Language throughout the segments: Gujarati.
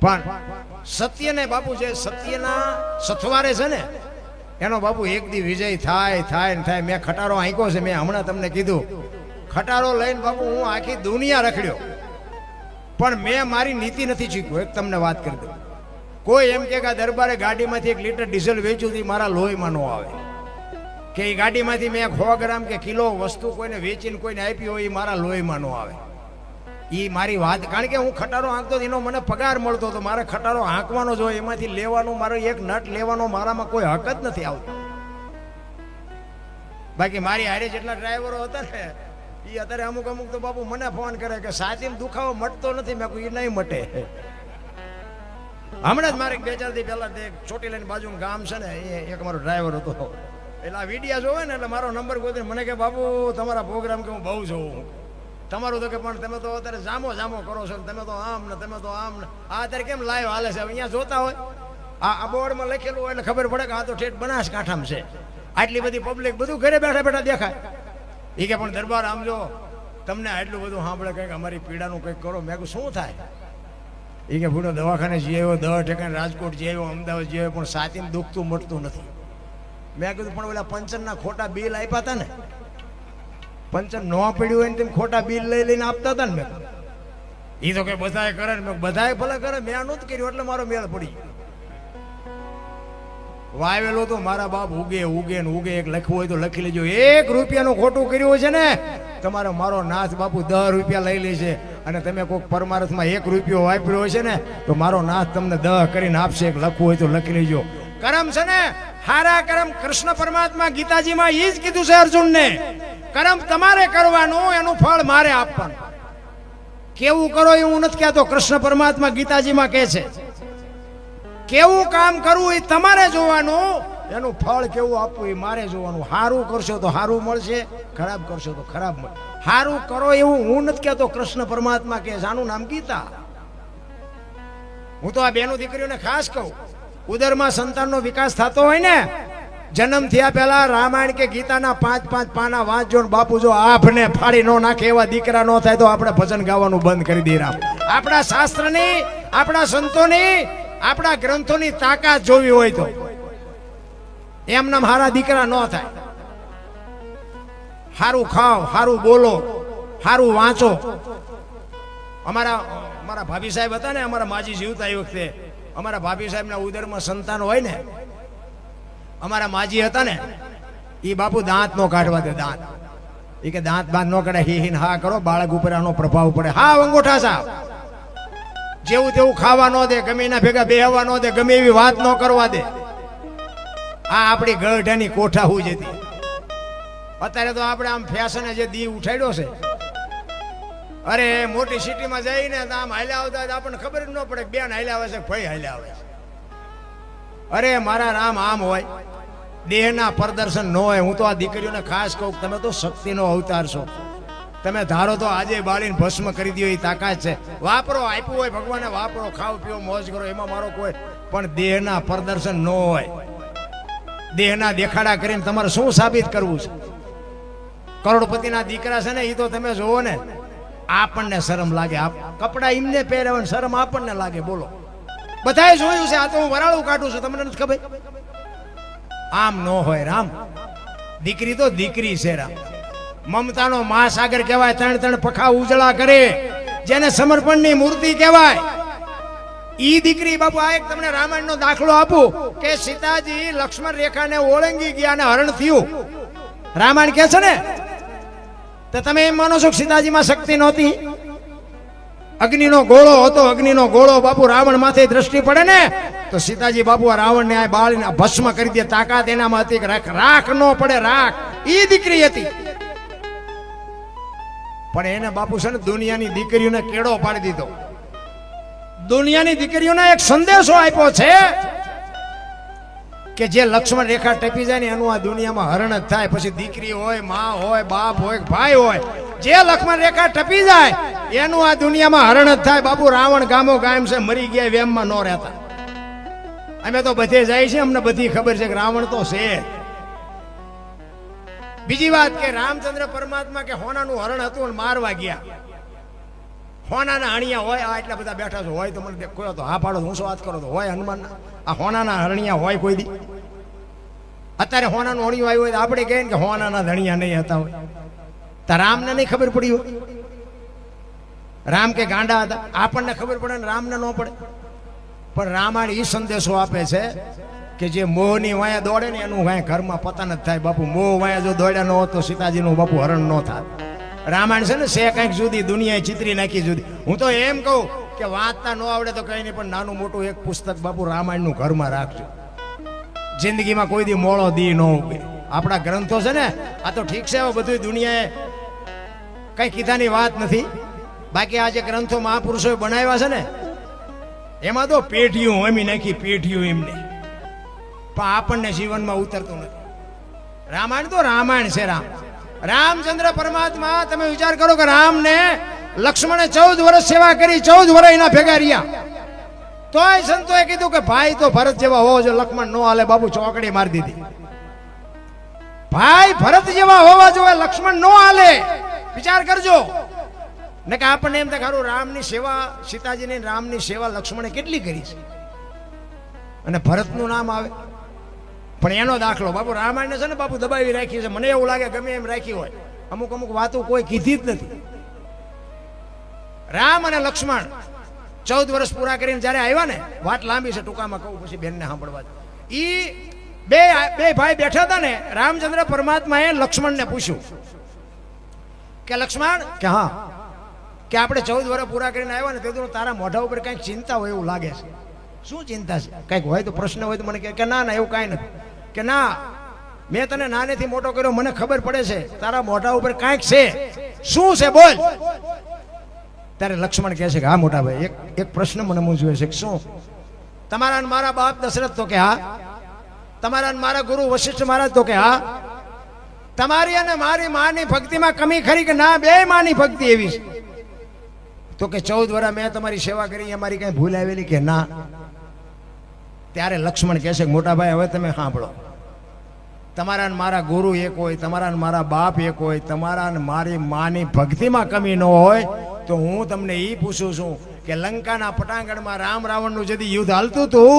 પણ સત્યને બાપુ છે સત્યના સથવારે છે ને, એનો બાપુ એક દી વિજય થાય થાય ને થાય. મેં ખટારો આંક્યો છે, મેં હમણાં તમને કીધું. ખટારો લઈને બાપુ હું આખી દુનિયા રખડ્યો. પણ મેં મારી નીતિ નથી શીખ્યું એક તમને વાત કરી દઉં. કોઈ એમ કે દરબારે ગાડીમાંથી એક લીટર ડીઝલ વેચ્યું હતી મારા લોહીમાં ન આવે. કે એ ગાડીમાંથી મેં સો ગ્રામ કે કિલો વસ્તુ કોઈને વેચીને કોઈને આપી હોય એ મારા લોહીમાં ન આવે. એ મારી વાત, કારણ કે હું ખટારો હાંકતો એનો મને પગાર મળતો હતો મારે ખટારો હાંકવાનો જ હોય, એમાંથી લેવાનો, મારો એક નટ લેવાનો, મારામાં કોઈ હક જ નથી આવતો. બાકી મારી હારે જેટલા ડ્રાઈવરો હતા ને એ અત્યારે અમુક અમુક તો બાપુ મને ફોન કરે કે સાચી દુખાવો મટતો નથી, મેં એ નહીં મટે. હમણાં જ મારે બે ચાર દી પહેલા ચોટી લઈને બાજુ ગામ છે ને, એ એક મારો ડ્રાઈવર હતો. એટલે આ વિડીયા જોવે ને, એટલે મારો નંબર ગોતી મને કે, બાપુ, તમારા પ્રોગ્રામ કે હું બહુ જોઉં. તમારું તો કે પણ તમે તો અત્યારે જામો જામો કરો છો તમે તો આમ ને તમે તો આમ ને. આ અત્યારે કેમ લાઈવ હાલે છે? અહીંયા જોતા હોય. આ બોર્ડમાં લખેલું હોય એટલે ખબર પડે કે આ તો ઠેઠ બનાસકાંઠામાં છે. આટલી બધી પબ્લિક બધું ઘરે બેઠા બેઠા દેખાય. એ કે પણ દરબાર આમ જો, તમને આટલું બધું સાંભળે કંઈક અમારી પીડાનું કંઈક કરો. મેં કહ્યું શું થાય? એ કે, ભૂલો, દવાખાને જઈ આવ્યો દવા ઠેકાણે રાજકોટ જઈ આવ્યો, અમદાવાદ જઈ આવ્યો, પણ સાચીને દુખતું મટતું નથી. મેં કીધું, પણ ઓલા પંચરના ખોટા બિલ આપ્યા હતા ને પંચર ન પડ્યું હોય ને તેમ ખોટા બિલ લઈ લઈને આપતા હતા ને મેં. એ તો કે બધાએ કરે ને બધાએ ભલે કરે, મેં આ જ કર્યું, એટલે મારો મેળ પડી વાવેલો તો મારા બાપ ઉગે ઉગે ને ઉગે, એક લખવું હોય તો લખી લેજો. એક રૂપિયાનું ખોટું કર્યું છે ને, તમારો મારો નાથ બાપુ દસ રૂપિયા લઈ લે છે. અને તમે કોઈક પરમારથમાં એક રૂપિયો વાપર્યો છે ને, તો મારો નાથ તમને દહ કરીને આપશે, એક લખવું હોય તો લખી લેજો. કરમ છે ને, હારા કરમ કૃષ્ણ પરમાત્મા ગીતાજીમાં એ જ કીધું છે અર્જુનને. કરમ તમારે કરવાનું, એનું ફળ મારે આપવાનું. કેવું કરો એવું નથી કહેતો, કૃષ્ણ પરમાત્મા ગીતાજીમાં કહે છે. કેવું કામ કરવું એ તમારે જોવાનું, એનું ફળ કેવું આપવું એ મારે જોવાનું. સારું કરશો તો સારું મળશે, ખરાબ કરશો તો ખરાબ મળશે સારું કરો એવું હું નથી કહેતો, કૃષ્ણ પરમાત્મા કે છે. આનું નામ ગીતા. હું તો આ બેનો દીકરીઓને ખાસ કહું. ઉદરમાં સંતાનનો વિકાસ થતો હોય ને જન્મ થયા પહેલા રામાયણ કે ગીતાના પાંચ પાંચ પાના વાંચજો બાપુ, જો આપને ફાડી ન નાખે એવા દીકરા ન થાય તો આપણે ભજન ગાવાનું બંધ કરી દઈએ આપણા શાસ્ત્રની, આપણા સંતોની, આપણા ગ્રંથોની તાકાત જોવી હોય તો. એમના હારા દીકરા ન થાય. સારું ખાઓ સારું બોલો સારું વાંચો. અમારા અમારા ભાભી સાહેબ હતા ને, અમારા માજી જીવતા એ વખતે. અમારા ભાભી સાહેબના ઉદરમાં સંતાન હોય ને અમારા માજી હતા ને એ બાપુ દાંત નો કાઢવા દે, દાંત. એ કે દાંત બાંધ નો કાઢે, હી, હિન હા કરો, બાળક ઉપર આનો પ્રભાવ પડે. હા, અંગોઠા સાહેબ. જેવું તેવું ખાવા ન દે, ગમે એના ભેગા બેહવા ન દે, ગમે એવી વાત ન કરવા દે. આ આપણી ગઢાની કોઠા હું જતી અત્યારે તો આપણે આમ ફેશને જે દી ઉઠાડ્યો છે. અરે, મોટી સિટીમાં જઈને આમ હાલ્યા આવતા આપણને ખબર જ ન પડે બેન હાલ્યા આવે છે ફળી હાલ્યા આવે છે. અરે, મારા રામ આમ હોય, દેહના પ્રદર્શન ન હોય, હું તો આ દીકરીઓને ખાસ કહું તમે તો શક્તિનો અવતાર છો. તમે ધારો તો આજે બાળીને ભસ્મ કરી દો એ તાકાત છે. વાપરો, આપ્યું હોય ભગવાને, વાપરો, ખાવ પીવો મોજ કરો, એમાં મારો કોઈ પણ દેહના પ્રદર્શન ન હોય. દેહના દેખાડા કરીને તમારે શું સાબિત કરવું છે? કરોડપતિના દીકરા છે ને એ તો તમે જોવો ને, આપણને શરમ લાગે. કપડાં એમને પહેરે શરમ આપણને લાગે, બોલો. બધાએ જોયું છે, આ તો હું વરાળું કાઢું છું, તમને નથી ખબર? આમ ન હોય રામ. દીકરી તો દીકરી છે રામ. મમતાનો મહાસાગર કહેવાય, ત્રણ ત્રણ પખા ઉજળા કરે, જેને સમર્પણની મૂર્તિ કહેવાય. ઈ દીકરી બાપુ, આ એક તમને રામાયણનો દાખલો આપું કે સીતાજી લક્ષ્મણ રેખાને ઓળંગી ગયા અને હરણ થયું. રામાયણ કે છે ને? તો તમે એમ માનો છો કે સીતાજીમાં શક્તિ નહોતી? અગ્નિનો ગોળો હતો, અગ્નિનો ગોળો બાપુ રાવણ માથે દ્રષ્ટિ પડે ને, તો સીતાજી બાપુ આ રાવણને આ બાળીને ભસ્મ કરી દે, તાકાત એનામાં હતી રાખ રાખ ન પડે, રાખ. ઈ દીકરી હતી. પણ એને બાપુ છે ને દુનિયાની દીકરીઓને કેળો પાડી દીધો. દુનિયાની દીકરીઓને એક સંદેશો આપ્યો છે કે જે લક્ષ્મણ રેખા ટપી જાય ને એનું આ દુનિયામાં હરણ જ થાય. પછી દીકરી હોય, મા હોય, બાપ હોય, ભાઈ હોય, જે લક્ષ્મણ રેખા ટપી જાય એનું આ દુનિયામાં હરણ જ થાય. બાપુ, રાવણ ગામો કાયમ છે, મરી ગયા, વેમમાં ન રહેતા. અમે તો બધે જાય છે, અમને બધી ખબર છે કે રાવણ તો છે. બીજી વાત કે રામચંદ્ર પરમાત્મા કે હોનાનું હરણ હતું મારવા ગયા. હોનાના હણિયા હોય, આ એટલા બધા બેઠા છો, હોય તો મને દેખો તો હા પાડો, હું શું વાત કરો તો હોય હનુમાન. આ હોનાના હરણિયા હોય કોઈ દી. અત્યારે હોનાનું હણિયું આવ્યું હોય તો આપણે કહીએ કે હોનાના ધણિયા નહીં હતા હોય. તો રામને નહીં ખબર પડી હોય. રામ કે ગાંડા હતા? આપણને ખબર પડે ને રામને ન પડે. પણ રામાયણ એ સંદેશો આપે છે કે જે મોહની વાયા દોડે ને એનું વાયા ઘરમાં પતન જ થાય. બાપુ, મોહ વાયા જો દોડ્યા ન હોત તો સીતાજીનું બાપુ હરણ ન થાય રામાયણ છે ને સે કંઈક જુદી, દુનિયાએ ચિત્રી નાખી જુદી. હું તો એમ કહું કે વાંચતા ન આવડે તો કંઈ નહીં, પણ નાનું મોટું એક પુસ્તક બાપુ રામાયણનું ઘરમાં રાખજો. જિંદગીમાં કોઈ દી મોળો દી ન ઉગે. આપણા ગ્રંથો છે ને, આ તો ઠીક છે બધું દુનિયાએ કઈ કીધાની વાત નથી. બાકી આ જે ગ્રંથો મહાપુરુષોએ બનાવ્યા છે ને, એમાં તો પેઢીઓ એમી નાખી, પેઢીઓ એમને. પણ આપણને જીવનમાં ઉતરતું નથી. રામાયણ તો રામાયણ છે, રામ. રામચંદ્ર પરમાત્મા, તમે વિચાર કરો કે રામને લક્ષ્મણે ચૌદ વર્ષ સેવા કરી, ચૌદ વર્ષ એના ભેગા રહ્યા. તોય સંતોએ કીધું કે ભાઈ તો ભરત જેવા હોવો જો લક્ષ્મણ નો હાલે બાબુ ચોકડી મારી દીધી. ભાઈ ભરત જેવા હોવા જોઈએ, લક્ષ્મણ નો હાલે. વિચાર કરજો. ને કે આપણને એમ થાય ખરું રામની સેવા, સીતાજીની રામની સેવા લક્ષ્મણે કેટલી કરી છે? અને ભરતનું નામ આવે. પણ એનો દાખલો, બાપુ રામાયણ છે ને બાપુ દબાવી રાખી છે. મને એવું લાગે ગમે એમ રાખી હોય. અમુક અમુક વાતો કોઈ કીધી જ નથી. રામ અને લક્ષ્મણ ચૌદ વર્ષ પૂરા કરીને જ્યારે આવ્યા ને, વાત લાંબી છે, ટૂંકામાં કહું, પછી બેનને સાંભળવા ઈ બે બે ભાઈ બેઠા હતા ને, રામચંદ્ર પરમાત્માએ લક્ષ્મણને પૂછ્યું. કે લક્ષ્મણ? કે હા. કે આપણે ચૌદ વર્ષ પૂરા કરીને આવ્યા ને તે તારા મોઢા ઉપર કંઈક ચિંતા હોય એવું લાગે છે. શું ચિંતા છે? કંઈક હોય તો પ્રશ્ન હોય તો મને કહે કે ના ના, એવું કાંઈ નથી. કે ના, મેં તને નાનેથી મોટો કર્યો, મને ખબર પડે છે, તારા મોઢા ઉપર કાંઈક છે. શું છે, બોલ. ત્યારે લક્ષ્મણ કહે છે કે, હા, મોટા ભાઈ, એક એક પ્રશ્ન મને મૂંઝવે છે કે શું? તમારા અને મારા બાપ દશરથ તો કે, હા. તમારા અને મારા ગુરુ વશિષ્ઠ મહારાજ તો કે, હા. તમારી અને મારી માની ભક્તિમાં કમી ખરી કે ના, બે માની ભક્તિ એવી છે. તો કે ચૌદ વર્ષ મેં તમારી સેવા કરી અમારી કઈ ભૂલ આવેલી કે ના? ત્યારે લક્ષ્મણ કહેશે કે મોટા ભાઈ, હવે તમે સાંભળો. તમારા મારા ગુરુ એક હોય, તમારા મારા બાપ એક હોય, તમારા મારી માની ભક્તિમાં કમી ન હોય, તો હું તમને એ પૂછું છું કે લંકાના પટાંગણમાં રામ રાવણનું જેથી યુદ્ધ હાલતું હતું,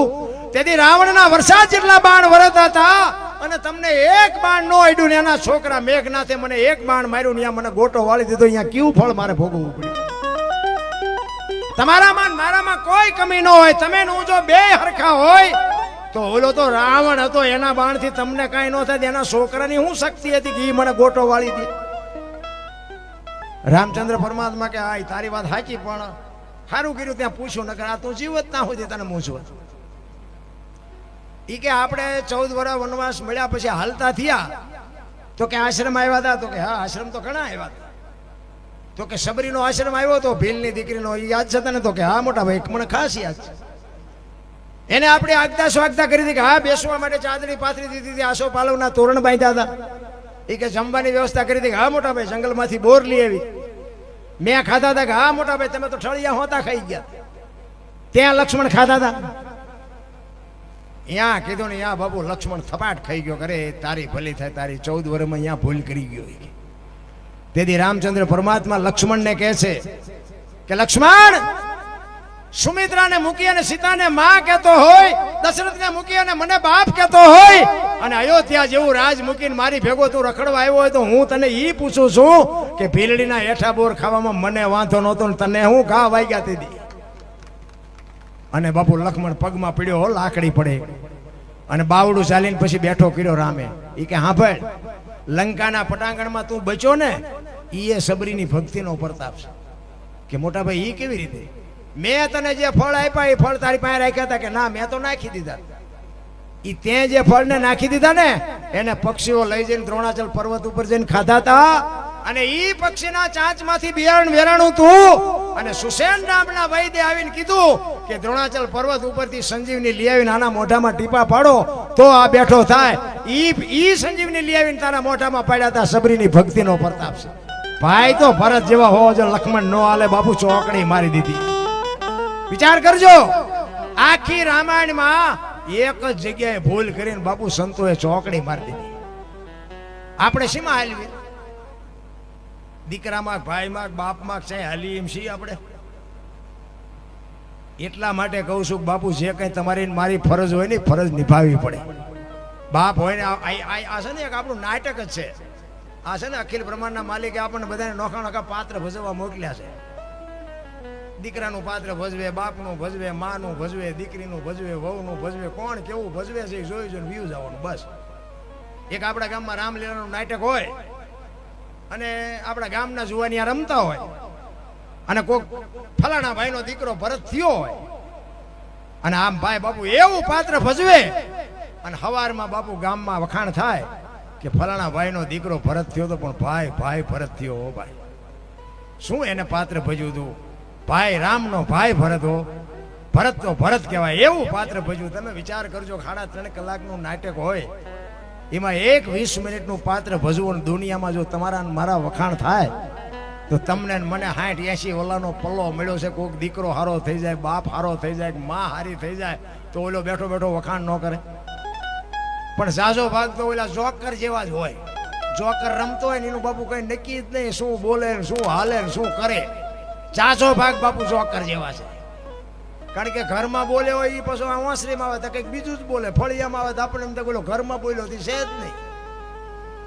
તેથી રાવણના વરસાદ જેટલા બાણ વરતા હતા, અને તમને એક બાણ ન અડ્યું ને એના છોકરા મેઘનાથે મને એક બાણ માર્યું ને મને ગોટો વાળી દીધો, અહીંયા કયું ફળ મારે ભોગવવું પડ્યું તમારામાં મારામાં કોઈ કમી ન હોય. તમે હું જો બે હરખા હોય, તો ઓલો તો રાવણ હતો, એના બાણથી તમને કાંઈ ન થાય, એના છોકરાની શું શક્તિ હતી કે એ મને ગોટો વાળી દે. રામચંદ્ર પરમાત્મા કે હા તારી વાત સાચી પણ સારું કર્યું ત્યાં પૂછ્યું, નકર આ તું જીવત ના હોય તને મૂંઝવત ઈ કે, આપણે ચૌદ વર્ષ વનવાસ મળ્યા પછી હાલતા થયા. તો કે, આશ્રમ આવ્યા હતા તો કે, હા, આશ્રમ તો ઘણા આવ્યા હતા તો કે સબરીનો આશ્રમ આવ્યો તો ભીલની દીકરીનો યાદ છે તને તો કે હા મોટા ભાઈ મને ખાસ યાદ છે. એને આપણે આગતા સ્વાગતા કરી હતી કે હા બેસવા માટે ચાદરી પાથરી દીધી હતી, આસો પાલવના તોરણ બાંધ્યા હતા. એ કે જમવાની વ્યવસ્થા કરી હતી કે હા મોટા ભાઈ, જંગલમાંથી બોર લઈ આવી. મેં ખાધા હતા કે હા મોટા ભાઈ, તમે તો ઠળિયા હોતા ખાઈ ગયા. ત્યાં લક્ષ્મણ ખાધા હતા. ત્યાં કીધું ને, યા બાબુ લક્ષ્મણ થપાટ ખાઈ ગયો કરે, તારી ભલી થાય, તારી ચૌદ વર્ષમાં અહીંયા ભૂલ કરી ગયો. તેથી રામચંદ્ર પરમાત્મા લક્ષ્મણને કહે છે કે, લક્ષ્મણ, સુમિત્રાને મૂકી અને સીતાને માં કહેતો હોય, દશરથને મૂકી અને મને બાપ કહેતો હોય અને અયોધ્યા જેવું રાજ મૂકીને મારી ભેગો તું રખડવા આવ્યો હોય તો હું તને એ પૂછું છું કે ભીલડીના હેઠા બોર ખાવામાં મને વાંધો નહોતો ને તને હું ઘા વાગ્યા તે અને બાપુ લક્ષ્મણ પગમાં પીડ્યો, હો, લાકડી પડે. અને બાવડું ચાલીને પછી બેઠો કર્યો રામે. એ કે, હા, ભાઈ. લંકાના પટાંગણમાં તું બચ્યો ને એ સબરીની ભક્તિનો પ્રતાપ છે. કે મોટા ભાઈ એ કેવી રીતે? મેં તને જે ફળ આપ્યા, એ ફળ તારી પાસે રાખ્યા હતા કે ના, મેં તો નાખી દીધા. એ તે જે ફળને નાખી દીધા ને, એને પક્ષીઓ લઈ જઈને દ્રોણાચલ પર્વત ઉપર જઈને ખાધા હતા અને એ પક્ષીના ચાંચમાંથી બિયારણ વેરાણું તું અને સુસેન નામના વૈદ્ય આવીને કીધું કે દ્રોણાચલ પર્વત ઉપરથી સંજીવની લઈ આવીને આના મોઢામાં ટીપા પાડો, તો આ બેઠો થાય. ઈ સંજીવની લઈ આવીને તારા મોઢામાં પાડ્યા હતા સબરીની ભક્તિનો પ્રતાપ છે. ભાઈ તો ભરત જેવા હોવો જો લક્ષ્મણ નો હાલે, બાપુ ચોકડી મારી દીધી. વિચાર કરજો, આખી રામાયણમાં એક જ જગ્યાએ ભૂલ કરીને બાપુ સંતોએ ચોકડી મારી દીધી. આપણે શીમાં હાલવી? દીકરામાં ભાઈમાં બાપમાં છે હાલી એમ છીએ આપણે? એટલા માટે કહું છું બાપુ, જે કંઈ તમારી મારી ફરજ હોય ને ફરજ નિભાવવી પડે. બાપ હોય ને, આ- છે ને એક આપણું નાટક જ છે. આ છે ને અખિલ બ્રહ્માંડના માલિકે આપણને બધાને નોખા નોખા પાત્ર ભજવવા મોકલ્યા છે. દીકરાનું પાત્ર ભજવે, બાપનું ભજવે, માનું ભજવે, દીકરીનું ભજવે, વહુનું ભજવે, કોણ કેવું ભજવે છે જોઈ જોઈને વ્યૂ જવાનું, બસ. એક આપણા ગામમાં રામલીલાનું નાટક હોય અને આપણા ગામના જુવાનિયા રમતા હોય અને કોક ફલાણા ભાઈનો દીકરો ભરત થયો હોય અને આમ ભાઈ બાપુ એવું પાત્ર ભજવે અને હવારમાં બાપુ ગામમાં વખાણ થાય કે ફલાણા ભાઈનો દીકરો ભરત થયો તો પણ ભાઈ ભાઈ ભરત થયો હો ભાઈ. શું એને પાત્ર ભજ્યું હતું ભાઈ રામનો ભાઈ ભરત હો. ભરત તો ભરત કહેવાય. એવું પાત્ર ભજ્યું તમે વિચાર કરજો, ખાડા ત્રણ કલાકનું નાટક હોય. એમાં એક વીસ મિનિટનું પાત્ર ભજવું અને દુનિયામાં જો તમારા મારા વખાણ થાય, તો તમને મને સાઠ એસી ઓલાનો પલ્લો મળ્યો છે. કોઈક દીકરો હારો થઈ જાય, બાપ હારો થઈ જાય, માં હારી થઈ જાય, તો ઓલો બેઠો બેઠો વખાણ ન કરે. પણ ઝાઝો ભાગ તો ઓલા જોકર જેવા જ હોય. જોકર રમતો હોય ને એનું બાપુ કઈ નક્કી જ નહીં શું બોલે ને શું હાલે ને શું કરે. ચાચો ભાગ બાપુ જોકર જેવા છે. કારણ કે ઘરમાં બોલે હોય એ પછી આ ઓસરીમાં આવે તો કંઈક બીજું જ બોલે. ફળિયામાં આવે તો આપણે એમ તો બોલો ઘરમાં બોલ્યો છે જ નહીં.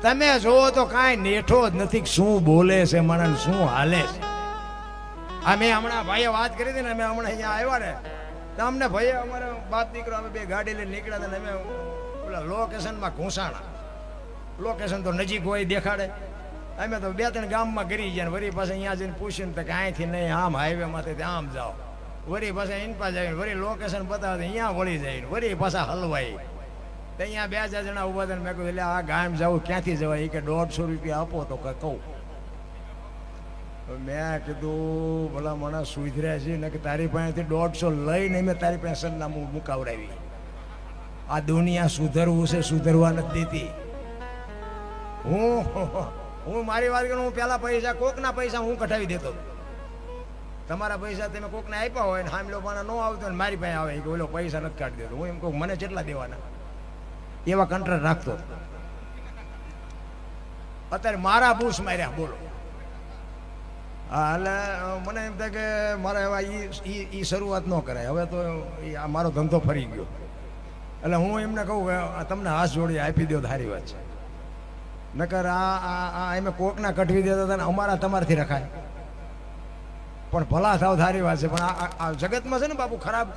તમે જોવો તો કાંઈ નેઠો જ નથી શું બોલે છે મને શું હાલે છે. આ મેં હમણાં ભાઈએ વાત કરી હતી ને અમે હમણાં અહીંયા આવ્યા ને. તો અમને ભાઈએ અમારે બાપ દીકરો અમે બે ગાડી લઈને નીકળ્યા હતા ને અમે ઓલા લોકેશનમાં ઘૂંસાણા. લોકેશન તો નજીક હોય દેખાડે. અમે તો બે ત્રણ ગામમાં ગરી ગયા વરી પાસે અહીંયા જઈને પૂછ્યું તો કે અહીંથી નહીં, આમ હાઈવે માંથી આમ જાઓ. વરી પાસે એની પાસે આવીને વરી લોકેશન બતાવે અહીંયા વળી જાય વરી પાછા હલવાઈ તો અહીંયા બે ચાર જણા ઊભા થઈને મેં કહ્યું એટલે આ ગામ જવું, ક્યાંથી જવાય? એ કે દોઢસો રૂપિયા આપો તો કે કહું. મેં કીધું, ભલા મને સુધર્યા છે ને કે તારી પાસેથી દોઢસો લઈને મેં તારી પાસે સરનામું મુકાવડાવી આ દુનિયા સુધરવું છે, સુધરવા નથી દેતી. હું હું મારી વાત કરું, હું પેલા પૈસા, કોકના પૈસા હું કઢાવી દેતો. તમારા પૈસા તમે કોકને આપ્યા હોય ને હામલો પાના ન આવતો ને મારી પાસે આવે કે ઓલો પૈસા નથી કાઢી દેતો. હું એમ કહું મને કેટલા દેવાના? એવા કંટ્રોલ રાખતો. અત્યારે મારા બૂસ માર્યા, બોલો. હા, એટલે મને એમ થાય કે મારે એવા ઈ શરૂઆત ન કરાય. હવે તો આ મારો ધંધો ફરી ગયો. એટલે હું એમને કહું કે તમને હાથ જોડી આપી દો ધારી વાત છે. નકર આ આ એમે કોકના કઢવી દેતા હતા ને અમારા તમારથી રખાય. પણ ભલા સાવ ધારી વાત છે, પણ આ જગતમાં છે ને બાપુ ખરાબ